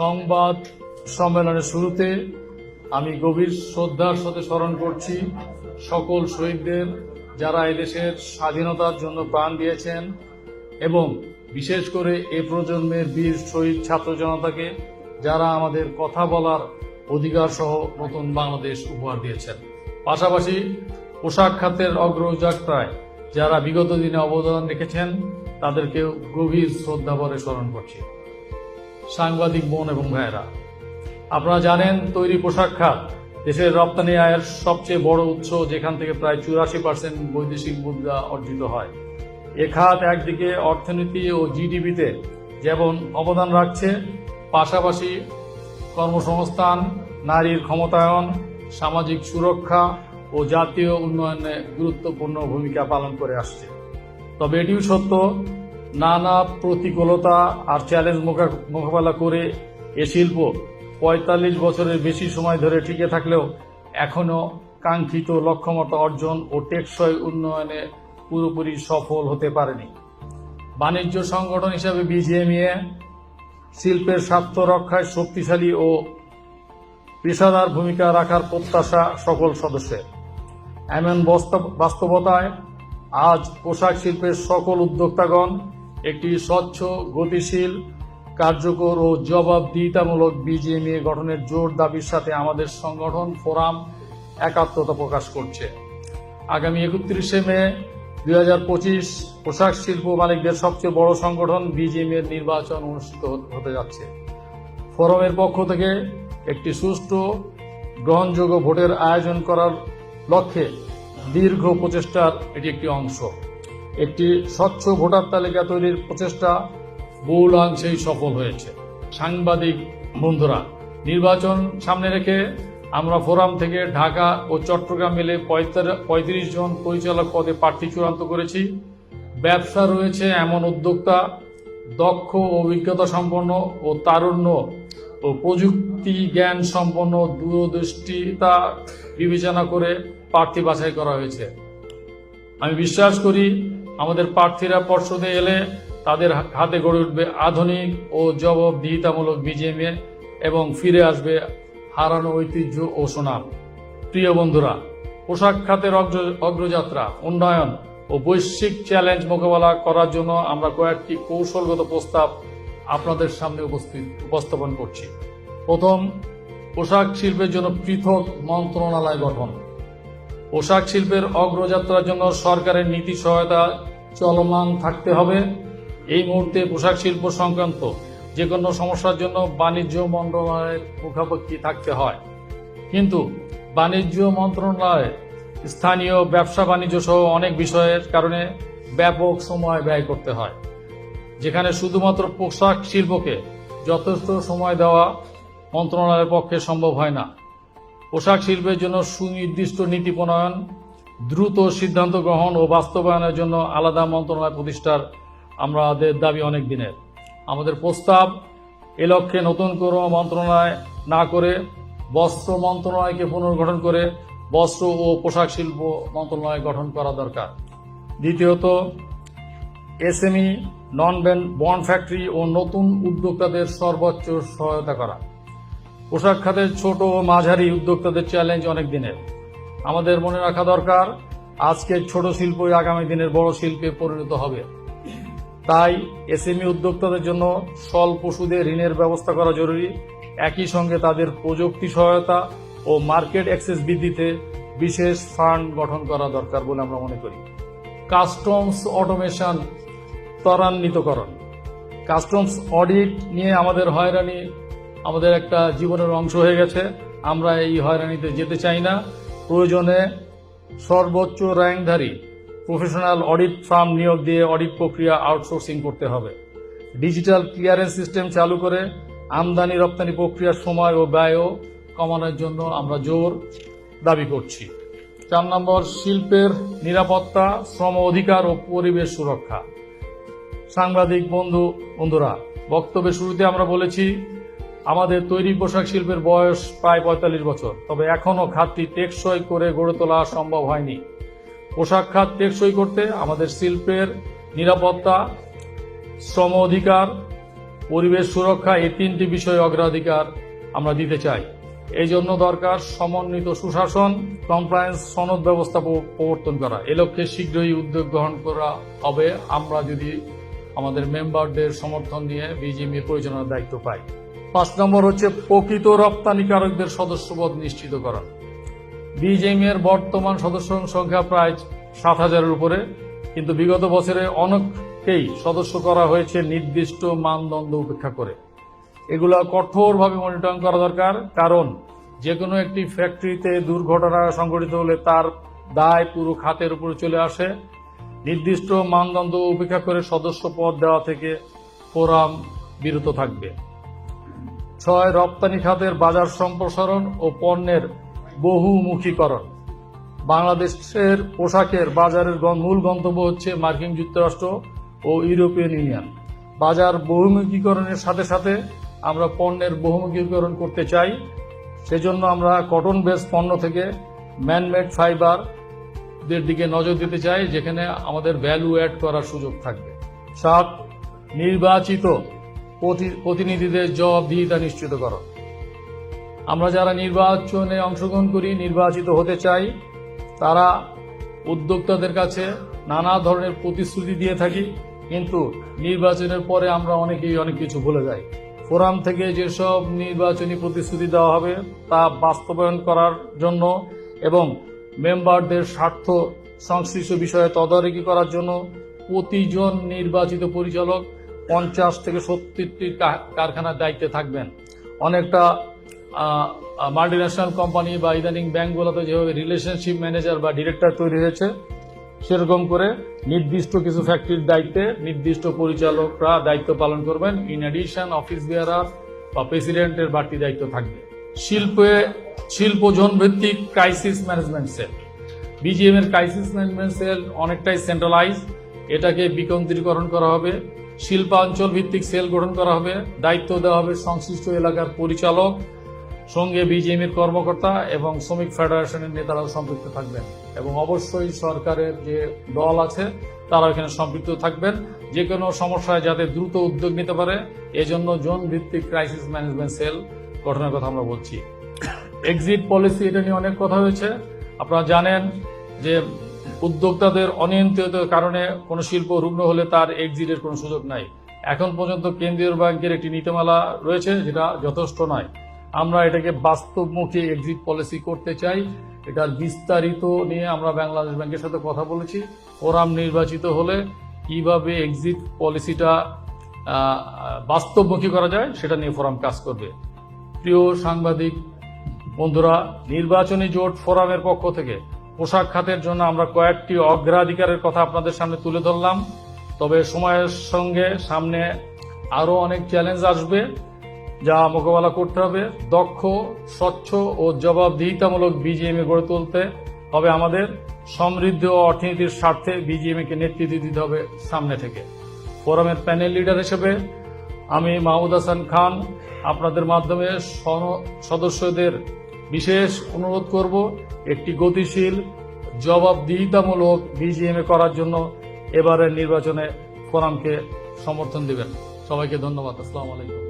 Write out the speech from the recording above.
সংবাদ সম্মেলনের শুরুতে আমি গভীর শ্রদ্ধার সাথে স্মরণ করছি সকল শহীদদের যারা এদেশের স্বাধীনতার জন্য প্রাণ দিয়েছেন এবং বিশেষ করে এ প্রজন্মের বীর শহীদ ছাত্র জনতাকে যারা আমাদের কথা বলার অধিকার সহ নতুন বাংলাদেশ উপহার দিয়েছেন। পাশাপাশি পোশাক খাতের অগ্রযাত্রায় যারা বিগত দিনে অবদান রেখেছেন, তাদেরকেও গভীর শ্রদ্ধা ভরে স্মরণ করছি। সাংবাদিক বোন এবং ভাইয়েরা, আপনারা জানেন তৈরি পোশাক খাত দেশের রপ্তানি আয়ের সবচেয়ে বড় উৎস, যেখান থেকে প্রায় চুরাশি পার্সেন্ট বৈদেশিক মুদ্রা অর্জিত হয়। এ খাত একদিকে অর্থনীতি ও জিডিপিতে যেমন অবদান রাখছে, পাশাপাশি কর্মসংস্থান, নারীর ক্ষমতায়ন, সামাজিক সুরক্ষা ও জাতীয় উন্নয়নে গুরুত্বপূর্ণ ভূমিকা পালন করে আসছে। তবে এটিও সত্য নানা প্রতিকূলতা আর চ্যালেঞ্জ মোকাবেলা করে এ শিল্প পঁয়তাল্লিশ বছরের বেশি সময় ধরে টিকে থাকলেও এখনও কাঙ্ক্ষিত লক্ষ্যমাত্রা অর্জন ও টেকসই উন্নয়নে পুরোপুরি সফল হতে পারেনি। বাণিজ্য সংগঠন হিসাবে বিজিএমইএ শিল্পের স্বার্থ রক্ষায় শক্তিশালী ও পেশাদার ভূমিকা রাখার প্রত্যাশা সকল সদস্যের। এমন বাস্তবতায় আজ পোশাক শিল্পের সকল উদ্যোক্তাগণ একটি স্বচ্ছ, গতিশীল, কার্যকর ও জবাবদিহিতামূলক বিজিএমএ গঠনের জোর দাবির সাথে আমাদের সংগঠন, ফোরাম একাত্মতা প্রকাশ করছে। আগামী একত্রিশে মে দুই হাজার পঁচিশ পোশাক শিল্প মালিকদের সবচেয়ে বড় সংগঠন বিজিএম এর নির্বাচন অনুষ্ঠিত হতে যাচ্ছে। ফোরামের পক্ষ থেকে একটি সুষ্ঠু, গ্রহণযোগ্য ভোটের আয়োজন করার লক্ষ্যে দীর্ঘ প্রচেষ্টার এটি একটি অংশ। একটি স্বচ্ছ ভোটার তালিকা তৈরির প্রচেষ্টা বহুলাংশেই সফল হয়েছে। সাংবাদিক বন্ধুরা, নির্বাচন সামনে রেখে আমরা ফোরাম থেকে ঢাকা ও চট্টগ্রাম মিলে পঁয়ত্রিশ জন পরিচালক পদে প্রার্থী চূড়ান্ত করেছি। ব্যবসা রয়েছে এমন উদ্যোক্তা, দক্ষ ও অভিজ্ঞতা সম্পন্ন ও তারুণ্য ও প্রযুক্তি জ্ঞান সম্পন্ন দূরদৃষ্টিতা বিবেচনা করে প্রার্থী বাছাই করা হয়েছে। আমি বিশ্বাস করি আমাদের প্রার্থীরা পর্ষদে এলে তাদের হাতে গড়ে উঠবে আধুনিক ও জবাবদিহিতামূলক বিজেএমএ এবং ফিরে আসবে হারানো ঐতিহ্য ও সুনাম প্রিয় বন্ধুরা, পোশাক খাতের অগ্র- অগ্রযাত্রা, উন্নয়ন ও বৈশ্বিক চ্যালেঞ্জ মোকাবেলা করার জন্য আমরা কয়েকটি কৌশলগত প্রস্তাব আপনাদের সামনে উপস্থিত উপস্থাপন করছি। প্রথম, পোশাক শিল্পের জন্য পৃথক মন্ত্রণালয় গঠন। পোশাক শিল্পের অগ্রযাত্রার জন্য সরকারের নীতি সহায়তা চলমান থাকতে হবে। এই মুহূর্তে পোশাক শিল্প সংক্রান্ত যে কোনো সমস্যার জন্য বাণিজ্য মন্ত্রণালয়ের মুখাপেক্ষি থাকতে হয়। কিন্তু বাণিজ্য মন্ত্রণালয়, স্থানীয় ব্যবসা বাণিজ্য সহ অনেক বিষয়ের কারণে ব্যাপক সময় ব্যয় করতে হয়, যেখানে শুধুমাত্র পোশাক শিল্পকে যথেষ্ট সময় দেওয়া মন্ত্রণালয়ের পক্ষে সম্ভব হয় না। পোশাক শিল্পের জন্য সুনির্দিষ্ট নীতি প্রণয়ন দ্রুত সিদ্ধান্ত গ্রহণ ও বাস্তবায়নের জন্য আলাদা মন্ত্রণালয় প্রতিষ্ঠার আমাদের দাবি অনেক দিনের। আমাদের প্রস্তাব এ লক্ষ্যে নতুন কোনো মন্ত্রণালয় না করে বস্ত্র মন্ত্রণালয়কে পুনর্গঠন করে বস্ত্র ও পোশাক শিল্প মন্ত্রণালয় গঠন করা দরকার। দ্বিতীয়ত, এসএমই নন বন্ড ফ্যাক্টরি ও নতুন উদ্যোক্তাদের সর্বোচ্চ সহায়তা করা। পোশাক খাতের ছোট ও মাঝারি উদ্যোক্তাদের চ্যালেঞ্জ অনেক দিনের। আমাদের মনে রাখা দরকার আজকের ছোট শিল্পই আগামী দিনের বড় শিল্পে পরিণত হবে। তাই এসএমই উদ্যোক্তাদের জন্য স্বল্প সুদে ঋণের ব্যবস্থা করা জরুরি। একই সঙ্গে তাদের প্রযুক্তি সহায়তা ও মার্কেট অ্যাক্সেস বৃদ্ধিতে বিশেষ ফান্ড গঠন করা দরকার বলে আমরা মনে করি। কাস্টমস অটোমেশন ত্বরান্বিতকরণ। কাস্টমস অডিট নিয়ে আমাদের হয়রানি আমাদের একটা জীবনের অংশ হয়ে গেছে। আমরা এই হয়রানিতে যেতে চাই না। প্রয়োজনে সর্বোচ্চ র্যাঙ্কধারী, প্রফেশনাল অডিট ফার্ম নিয়োগ দিয়ে অডিট প্রক্রিয়া আউটসোর্সিং করতে হবে। ডিজিটাল ক্লিয়ারেন্স সিস্টেম চালু করে আমদানি রপ্তানি প্রক্রিয়ার সময় ও ব্যয়ও কমানোর জন্য আমরা জোর দাবি করছি। চার নম্বর, শিল্পের নিরাপত্তা, শ্রম অধিকার ও পরিবেশ সুরক্ষা। সাংবাদিক বন্ধু, বন্ধুরা, বক্তব্যের শুরুতে আমরা বলেছি আমাদের তৈরি পোশাক শিল্পের বয়স প্রায় পঁয়তাল্লিশ বছর। তবে এখনও খাতটি টেকসই করে গড়ে তোলা সম্ভব হয়নি। পোশাক খাত টেকসই করতে আমাদের শিল্পের নিরাপত্তা, শ্রম অধিকার, পরিবেশ সুরক্ষা এই তিনটি বিষয়ে অগ্রাধিকার আমরা দিতে চাই। এই জন্য দরকার সমন্বিত সুশাসন কমপ্লায়েন্স সনদ ব্যবস্থা প্রবর্তন করা। এ লক্ষ্যে শীঘ্রই উদ্যোগ গ্রহণ করা হবে। আমরা যদি আমাদের মেম্বারদের সমর্থন নিয়ে বিজিএমএ পরিচালনার দায়িত্ব পাই। পাঁচ নম্বর হচ্ছে প্রকৃত রপ্তানিকারকদের সদস্যপদ নিশ্চিত করা। বিজেএম এর বর্তমান সদস্য সংখ্যা প্রায় সাত হাজারের উপরে, কিন্তু বিগত বছরে অনেককেই সদস্য করা হয়েছে নির্দিষ্ট মানদণ্ড উপেক্ষা করে। এগুলো কঠোরভাবে মনিটরিং করা দরকার, কারণ যে কোনো একটি ফ্যাক্টরিতে দুর্ঘটনা সংঘটিত হলে তার দায় পুরো খাতের উপরে চলে আসে। নির্দিষ্ট মানদণ্ড উপেক্ষা করে সদস্য পদ দেওয়া থেকে ফোরাম বিরত থাকবে। ছয় রপ্তানি খাতের বাজার সম্প্রসারণ ও পণ্যের বহুমুখীকরণ। বাংলাদেশের পোশাকের বাজারের মূল গন্তব্য হচ্ছে মার্কিন যুক্তরাষ্ট্র ও ইউরোপিয়ান ইউনিয়ন। বাজার বহুমুখীকরণের সাথে সাথে আমরা পণ্যের বহুমুখীকরণ করতে চাই। সেজন্য আমরা কটন বেস পণ্য থেকে ম্যানমেড ফাইবার দের দিকে নজর দিতে চাই, যেখানে আমাদের ভ্যালু অ্যাড করার সুযোগ থাকবে। সাত, নির্বাচিত প্রতিনিধিদের জবাবদিহিতা নিশ্চিত করো। আমরা যারা নির্বাচনে অংশগ্রহণ করি, নির্বাচিত হতে চাই, তারা উদ্যোক্তাদের কাছে নানা ধরনের প্রতিশ্রুতি দিয়ে থাকি, কিন্তু নির্বাচনের পরে আমরা অনেকেই অনেক কিছু ভুলে যাই। ফোরাম থেকে যেসব নির্বাচনী প্রতিশ্রুতি দেওয়া হবে, তা বাস্তবায়ন করার জন্য এবং মেম্বারদের স্বার্থ সংশ্লিষ্ট বিষয়ে তদারকি করার জন্য প্রতিজন নির্বাচিত পরিচালক পঞ্চাশ থেকে সত্তরটি কারখানার দায়িত্বে থাকবেন। অনেকটা মাল্টি ন্যাশনাল কোম্পানি বা ইদানিং ব্যাংকগুলোতে যেভাবে রিলেশনশিপ ম্যানেজার বা ডিরেক্টর তৈরি হয়েছে, সেরকম করে নির্দিষ্ট কিছু ফ্যাক্টরির দায়িত্বে নির্দিষ্ট পরিচালকরা দায়িত্ব পালন করবেন। ইন অ্যাডিশন অফিস বিয়ারার বা প্রেসিডেন্টের বাড়তি দায়িত্ব থাকবে। শিল্পে, শিল্প জোন ভিত্তিক ক্রাইসিস ম্যানেজমেন্ট সেল বিজিএম এর ক্রাইসিস ম্যানেজমেন্ট সেল অনেকটাই সেন্ট্রালাইজ এটাকে বিকেন্দ্রীকরণ করা হবে। শিল্পাঞ্চল ভিত্তিক সেল গঠন করা হবে, দায়িত্ব দেওয়া হবে সংশ্লিষ্ট এলাকার পরিচালক, সঙ্গে বিজিএম এর কর্মকর্তা এবং শ্রমিক ফেডারেশনের নেতারাও সম্পৃক্ত থাকবেন। এবং অবশ্যই সরকারের যে দল আছে তারা এখানে সম্পৃক্ত থাকবেন। যে কোনো সমস্যায় যাতে দ্রুত উদ্যোগ নিতে পারে, এজন্য জোন ভিত্তিক ক্রাইসিস ম্যানেজমেন্ট সেল গঠনের কথা আমরা বলছি। এক্সিট পলিসি এটা নিয়ে অনেক কথা হয়েছে। আপনারা জানেন যে উদ্যোক্তাদের অনিয়ন্ত্রিত কারণে কোনো শিল্প রুগ্ন হলে তার এক্সিটের কোনো সুযোগ নাই। এখন পর্যন্ত কেন্দ্রীয় ব্যাংকের একটি নীতিমালা রয়েছে, যেটা যথেষ্ট নয়। আমরা এটাকে বাস্তবমুখী এক্সিট পলিসি করতে চাই। এটার বিস্তারিত নিয়ে আমরা বাংলাদেশ ব্যাংকের সাথে কথা বলেছি। ফোরাম নির্বাচিত হলে কীভাবে এক্সিট পলিসিটা বাস্তবমুখী করা যায়, সেটা নিয়ে ফোরাম কাজ করবে। প্রিয় সাংবাদিক বন্ধুরা, নির্বাচনী জোট ফোরামের পক্ষ থেকে পোশাক খাতের জন্য আমরা কয়েকটি অগ্রাধিকারের কথা আপনাদের সামনে তুলে ধরলাম। তবে সময়ের সঙ্গে সামনে আরও অনেক চ্যালেঞ্জ আসবে, যা মোকাবেলা করতে হবে। দক্ষ, স্বচ্ছ ও জবাবদিহিতামূলক বিজিএমএ গড়ে তুলতে হবে আমাদের। সমৃদ্ধ অর্থনীতির স্বার্থে বিজিএমএ কে নেতৃত্ব দিতে হবে সামনে থেকে। ফোরামের প্যানেল লিডার হিসেবে আমি মাহমুদ হাসান খান। আপনাদের মাধ্যমে সদস্যদের বিশেষ অনুরোধ করব, একটি গতিশীল জবাবদিহিতামূলক বিজিএমএ করার জন্য এবারের নির্বাচনে ফোরামকে সমর্থন দিবেন। সবাইকে ধন্যবাদ। আসসালামু আলাইকুম।